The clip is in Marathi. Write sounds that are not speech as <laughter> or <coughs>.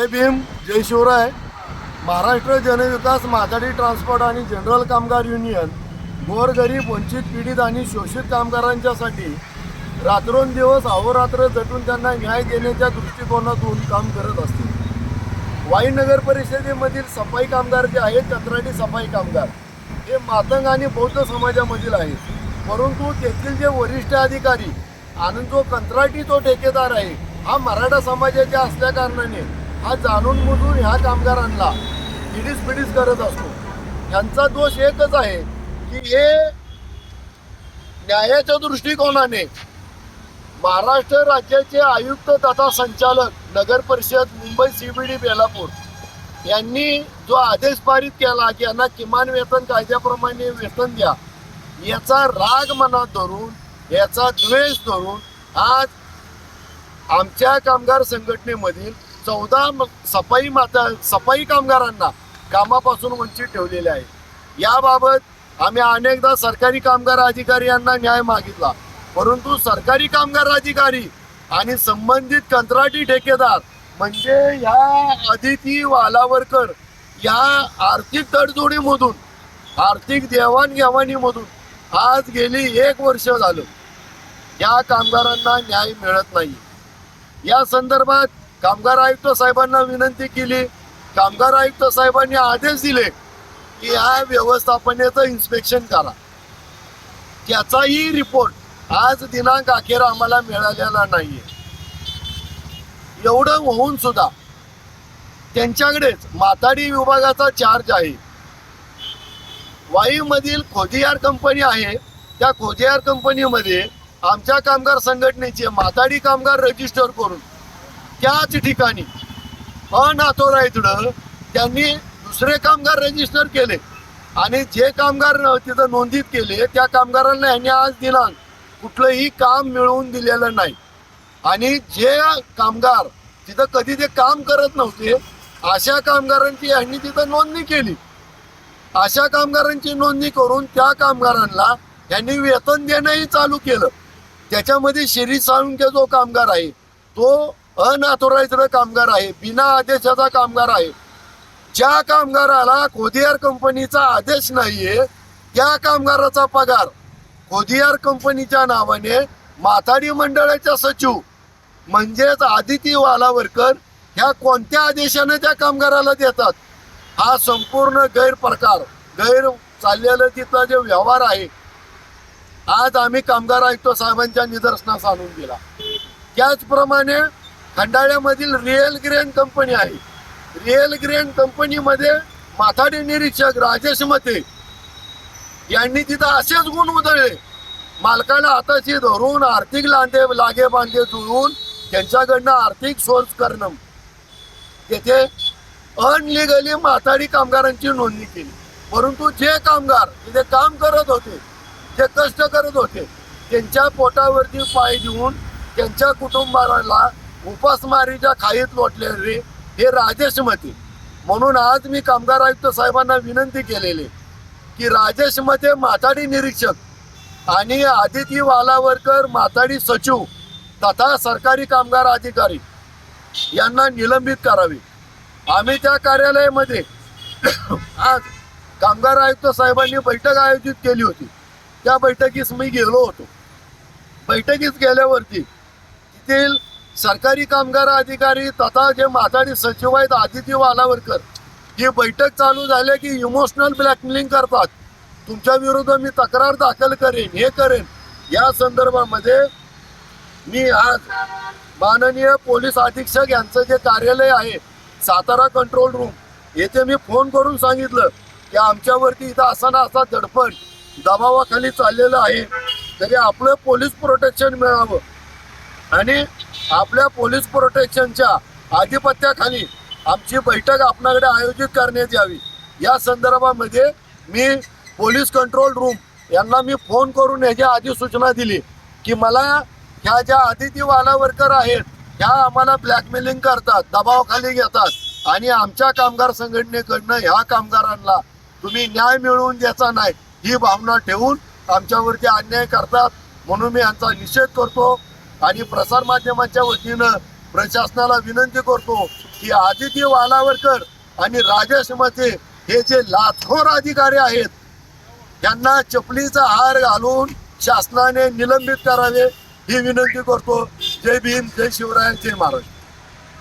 जय भीम जय शिवराय महाराष्ट्र जनविकास माथाडी ट्रान्सपोर्ट आणि जनरल कामगार युनियन गोरगरीब वंचित पीडित आणि शोषित कामगारांच्यासाठी रात्रोंदिवस अहोरात्र जटून त्यांना न्याय देण्याच्या दृष्टिकोनातून काम करत असते वाई नगर परिषदेमधील सफाई कामगार जे आहेत कंत्राटी सफाई कामगार हे मातंग आणि बौद्ध समाजामधील आहेत. परंतु तेथील जे वरिष्ठ अधिकारी आणि जो कंत्राटी तो ठेकेदार आहे हा मराठा समाजाच्या असल्या कारणाने हा जाणून बुजून ह्या कामगारांना इडीस पिडीस करत असतो. यांचा दोष एकच आहे की हे न्यायाच्या दृष्टिकोनाने महाराष्ट्र राज्याचे आयुक्त तथा संचालक नगर परिषद मुंबई सीबीडी बेलापूर यांनी जो आदेश पारित केला की यांना किमान वेतन कायद्याप्रमाणे वेतन द्या याचा राग मनात धरून याचा द्वेष धरून आज आमच्या कामगार संघटनेमधील चौदा सफाई माता सफाई कामगारांना कामापासून वंचित ठेवलेले आहे. याबाबत आम्ही अनेकदा सरकारी कामगार अधिकारी यांना न्याय मागितला. परंतु सरकारी कामगार अधिकारी आणि संबंधित कंत्राटी ठेकेदार म्हणजे ह्या अदिती वालावरकर या आर्थिक तडजोडीमधून आर्थिक देवाणघेवाणीमधून आज गेली एक वर्ष झालं. या कामगारांना न्याय मिळत नाही. या संदर्भात कामगार आयुक्त साहेबांना विनंती केली. कामगार आयुक्त साहेबांनी आदेश दिले की या व्यवस्थापनेचं इन्स्पेक्शन करा. त्याचाही रिपोर्ट आज दिनांक अखेर आम्हाला मिळालेला नाहीये. एवढं होऊन सुद्धा त्यांच्याकडेच माताडी विभागाचा चार्ज आहे. वाईमधील खोदियार कंपनी आहे. त्या खोदियार कंपनीमध्ये आमच्या कामगार संघटनेचे माताडी कामगार रजिस्टर करून त्याच ठिकाणी अनऑथोराइज्ड त्यांनी दुसरे कामगार रजिस्टर केले. आणि जे कामगार तिथं नोंदीत केले त्या कामगारांना यांनी आज दिनांक कुठलंही काम मिळवून दिलेलं नाही. आणि जे कामगार तिथं कधी ते काम करत नव्हते अशा कामगारांची यांनी तिथं नोंदणी केली. अशा कामगारांची नोंदणी करून त्या कामगारांना यांनी वेतन देणंही चालू केलं. त्याच्यामध्ये शिरी साळुंके जो कामगार आहे तो अनऑथोराइज्ड कामगार आहे बिना आदेशाचा कामगार आहे. ज्या कामगाराला खोदियार कंपनीचा आदेश नाहीये त्या कामगाराचा पगार. खोदियार कंपनीच्या नावाने माथाडी मंडळाच्या सचिव म्हणजेच आदिती वालावरकर ह्या कोणत्या आदेशाने त्या कामगाराला देतात? हा संपूर्ण गैरप्रकार गैर चाललेलं तिथला जे व्यवहार आहे आज आम्ही कामगार आयुक्त साहेबांच्या निदर्शनास आणून दिला. त्याचप्रमाणे खंडाळ्यामधील रिअल ग्रेन कंपनी आहे. रिअल ग्रेन कंपनीमध्ये माथाडी निरीक्षक राजेश मते यांनी तिथं असेच गुण उधळले. मालकाला हाताशी धरून आर्थिक लांडे लागे बांधे जुळून त्यांच्याकडनं आर्थिक सोर्स करणं. तेथे अनलिगली माथाडी कामगारांची नोंदणी केली. परंतु जे कामगार तिथे काम करत होते जे कष्ट करत होते त्यांच्या पोटावरती पाय देऊन त्यांच्या कुटुंबाला उपासमारीच्या खाईत लोटलेले हे राजेशमती म्हणून आज मी कामगार आयुक्त साहेबांना विनंती केलेली की राजेश माथाडी निरीक्षक आणि आदिती वालावरकर माथाडी सचिव तथा सरकारी कामगार अधिकारी यांना निलंबित करावे. आम्ही त्या कार्यालयामध्ये <coughs> आज कामगार आयुक्त साहेबांनी बैठक आयोजित केली होती. त्या बैठकीस मी गेलो होतो. बैठकीस गेल्यावरती तेथील सरकारी कामगार अधिकारी तथा जे माथाडी सचिव आहेत आदिती वालावरकर ही बैठक चालू झाले की इमोशनल ब्लॅकमेलिंग करतात. तुमच्या विरुद्ध मी तक्रार दाखल करेन हे करेन. या संदर्भामध्ये मी आज माननीय पोलीस अधीक्षक यांचं जे कार्यालय आहे सातारा कंट्रोल रूम येथे मी फोन करून सांगितलं की आमच्यावरती इथं असा ना असा धडपड दबावाखाली चाललेलं आहे. तरी आपलं पोलीस प्रोटेक्शन मिळावं. आणि आपल्या पोलीस प्रोटेक्शनच्या आधिपत्याखाली आमची बैठक आपणाकडे आयोजित करण्यात यावी. या संदर्भामध्ये मी पोलीस कंट्रोल रूम यांना मी फोन करून ह्याच्या आधी सूचना दिली की मला ह्या ज्या अतिथी वालावरकर आहेत ह्या आम्हाला ब्लॅकमेलिंग करतात दबावाखाली घेतात आणि आमच्या कामगार संघटनेकडनं ह्या कामगारांना तुम्ही न्याय मिळवून द्यायचा नाही ही भावना ठेवून आमच्यावरती अन्याय करतात म्हणून मी यांचा निषेध करतो. आणि प्रसारमाध्यमांच्या वतीनं प्रशासनाला विनंती करतो की आदित्य वालावरकर आणि राजेश मते हे जे लाखोर अधिकारी आहेत त्यांना चपलीचा हार घालून शासनाने निलंबित करावे ही विनंती करतो. जय भीम जय शिवराय जय महाराष्ट्र